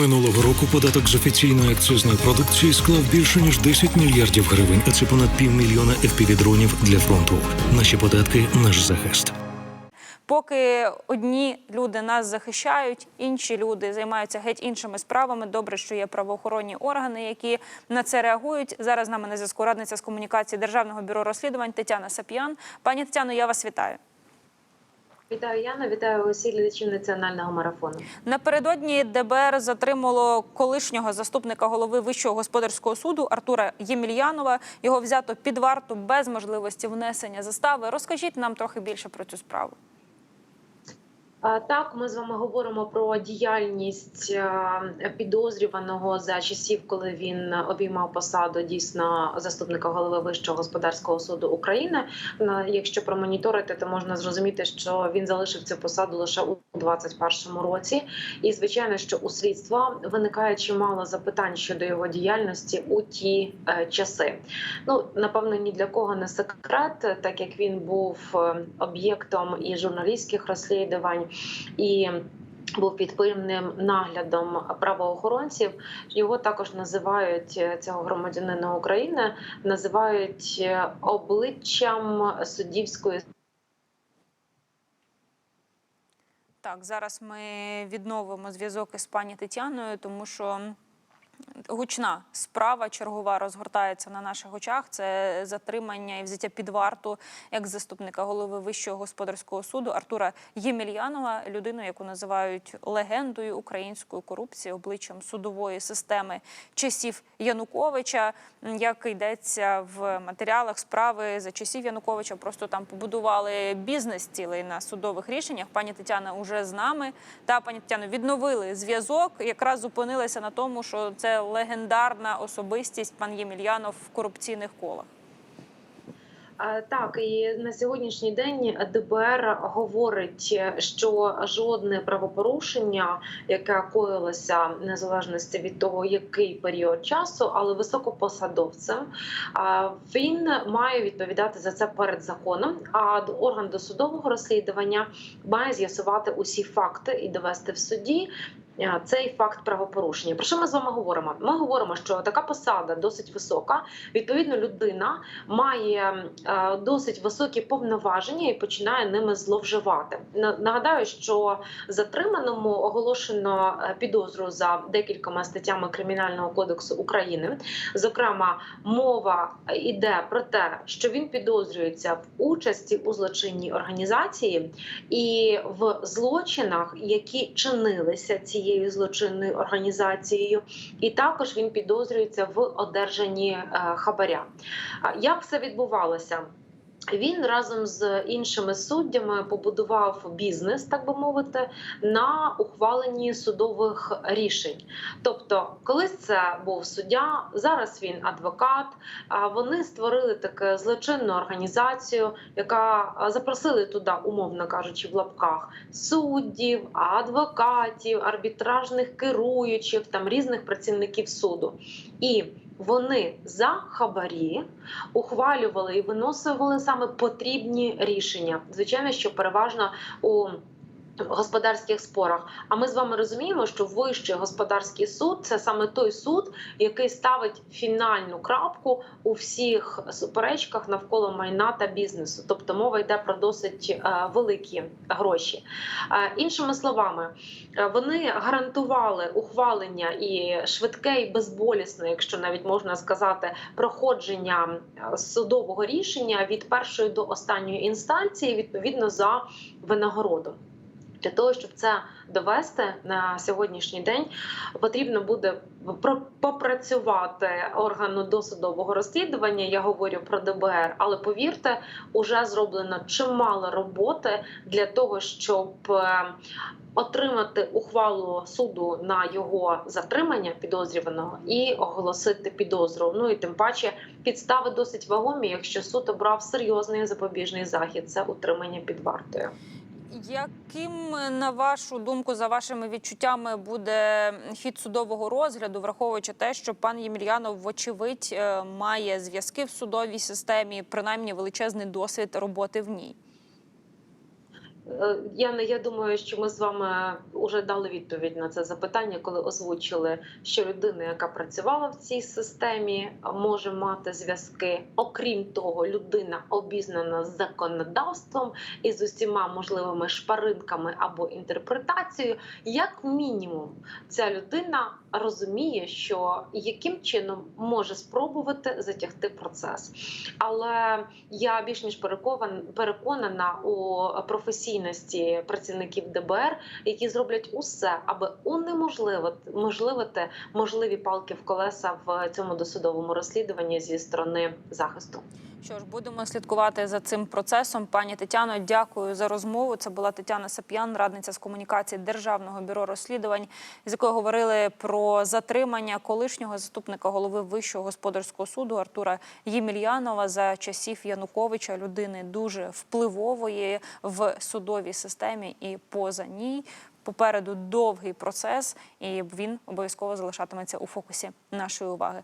Минулого року податок з офіційної акцизної продукції склав більше ніж 10 мільярдів гривень, а це понад півмільйона FPV-дронів для фронту. Наші податки наш захист. Поки одні люди нас захищають, інші люди займаються геть іншими справами. Добре, що є правоохоронні органи, які на це реагують. Зараз з нами на зв'язку радниця з комунікації Державного бюро розслідувань Тетяна Сап'ян. Пані Тетяно, я вас вітаю. Вітаю Яна, вітаю усіх глядачів національного марафону. Напередодні ДБР затримало колишнього заступника голови Вищого господарського суду Артура Ємельянова. Його взято під варту без можливості внесення застави. Розкажіть нам трохи більше про цю справу. Так, ми з вами говоримо про діяльність е, підозрюваного за часів, коли він обіймав посаду дійсно заступника голови Вищого господарського суду України. Якщо промоніторити, то можна зрозуміти, що він залишив цю посаду лише у 2021 році. І звичайно, що у слідства виникає чимало запитань щодо його діяльності у ті е, часи. Ну напевно, ні для кого не секрет, так як він був е, об'єктом і журналістських розслідувань, і був під пильним наглядом правоохоронців. Його також називають е, цього громадянина України, називають е, обличчям суддівської Так, зараз ми відновимо зв'язок із пані Тетяною, тому що гучна справа чергова розгортається на наших очах. Це затримання і взяття під варту як заступника голови Вищого господарського суду Артура Ємельянова, людину, яку називають легендою української корупції, обличчям судової системи часів Януковича. Як йдеться в матеріалах справи за часів Януковича, просто там побудували бізнес цілий на судових рішеннях. Пані Тетяна уже з нами. Та пані Тетяно відновили зв'язок. Якраз зупинилися на тому, що це легендарна особистість пан Ємельянов в корупційних колах. Так, і на сьогоднішній день ДБР говорить, що жодне правопорушення, яке коїлося незалежності від того, який період часу, але високопосадовцем, він має відповідати за це перед законом. А орган досудового розслідування має з'ясувати усі факти і довести в суді. А, Цей факт правопорушення. Про що ми з вами говоримо? Ми говоримо, що така посада досить висока. Відповідно, людина має е, досить високі повноваження і починає ними зловживати. Нагадаю, що затриманому оголошено е, підозру за декількома статтями Кримінального кодексу України. Зокрема, мова йде про те, що він підозрюється в участі у злочинній організації і в злочинах, які чинилися цією злочинною організацією, і також він підозрюється в одержанні е, хабаря. Як все відбувалося? Він разом з іншими суддями побудував бізнес, так би мовити, на ухваленні судових рішень. Тобто, колись це був суддя, зараз він адвокат. Вони створили таку злочинну організацію, яка запросили туди, умовно кажучи, в лапках суддів, адвокатів, арбітражних керуючих, там різних працівників суду. І вони за хабарі ухвалювали і виносили саме потрібні рішення. Звичайно, що переважно у господарських спорах. А ми з вами розуміємо, що вищий господарський суд це саме той суд, який ставить фінальну крапку у всіх суперечках навколо майна та бізнесу. Тобто мова йде про досить е, великі гроші. Е, іншими словами, е, вони гарантували ухвалення і швидке, і безболісне, якщо навіть можна сказати, проходження судового рішення від першої до останньої інстанції відповідно за винагороду. Для того щоб це довести на сьогоднішній день, потрібно буде попрацювати органу досудового розслідування. Я говорю про ДБР, але повірте, уже зроблено чимало роботи для того, щоб е, отримати ухвалу суду на його затримання підозрюваного і оголосити підозру. Ну і тим паче підстави досить вагомі, якщо суд обрав серйозний запобіжний захід, це утримання під вартою. Яким, на вашу думку, за вашими відчуттями, буде хід судового розгляду, враховуючи те, що пан Ємельянов, вочевидь, е, має зв'язки в судовій системі, принаймні величезний досвід роботи в ній? Е, Я не я думаю, що ми з вами вже дали відповідь на це запитання, коли озвучили, що людина, яка працювала в цій системі, може мати зв'язки. Окрім того, людина обізнана з законодавством і з усіма можливими шпаринками або інтерпретацією. Як мінімум, ця людина розуміє, що яким чином може спробувати затягти процес. Але я більш ніж переконана, у професійності працівників ДБР, які зроблять усе, аби унеможливити можливити можливі палки в колеса в цьому досудовому розслідуванні зі сторони захисту. Що ж, будемо слідкувати за цим процесом. Пані Тетяно, дякую за розмову. Це була Тетяна Сап'ян, радниця з комунікації Державного бюро розслідувань, з якою говорили про затримання колишнього заступника голови Вищого господарського суду Артура Ємельянова за часів Януковича, людини дуже впливової в судовій системі і поза ній. Попереду довгий процес, і він обов'язково залишатиметься у фокусі нашої уваги.